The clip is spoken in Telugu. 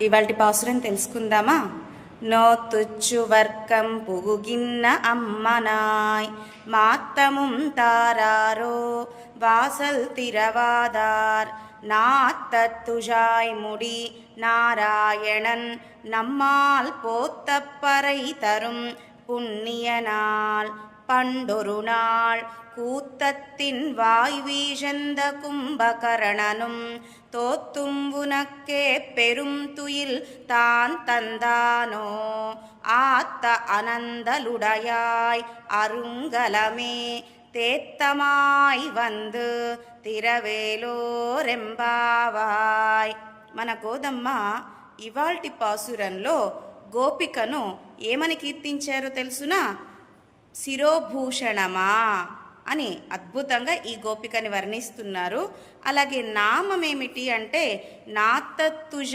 ఇవాళ పాసురం తెలుసుకుందామా நோத்துச்சு வர்க்கம் புகுகின்ன அம்மனாய் மாத்தமும் தாராரோ வாசல் திரவாதார் நாத்தத்துஷாய் முடி நாராயணன் நம்மால் போத்தப்பறை தரும் புண்ணிய நாள் பண்டொரு நாள் கூத்தத்தின் வாய் வீசந்த கும்பகரணனும் தோத்தும் உனக்கே பெரும் துயில் தான் தந்தானோ ஆத்த அனந்தலுடையாய் அருங்கலமே தேத்தமாய் வந்து తిరవేలోరెంబావాయ్ మన గోదమ్మ ఇవాల్టి పాసురంలో గోపికను ఏమని కీర్తించారో తెలుసునా శిరోభూషణమా అని అద్భుతంగా ఈ గోపికని వర్ణిస్తున్నారు. అలాగే నామం ఏమిటి అంటే నాతత్తుజ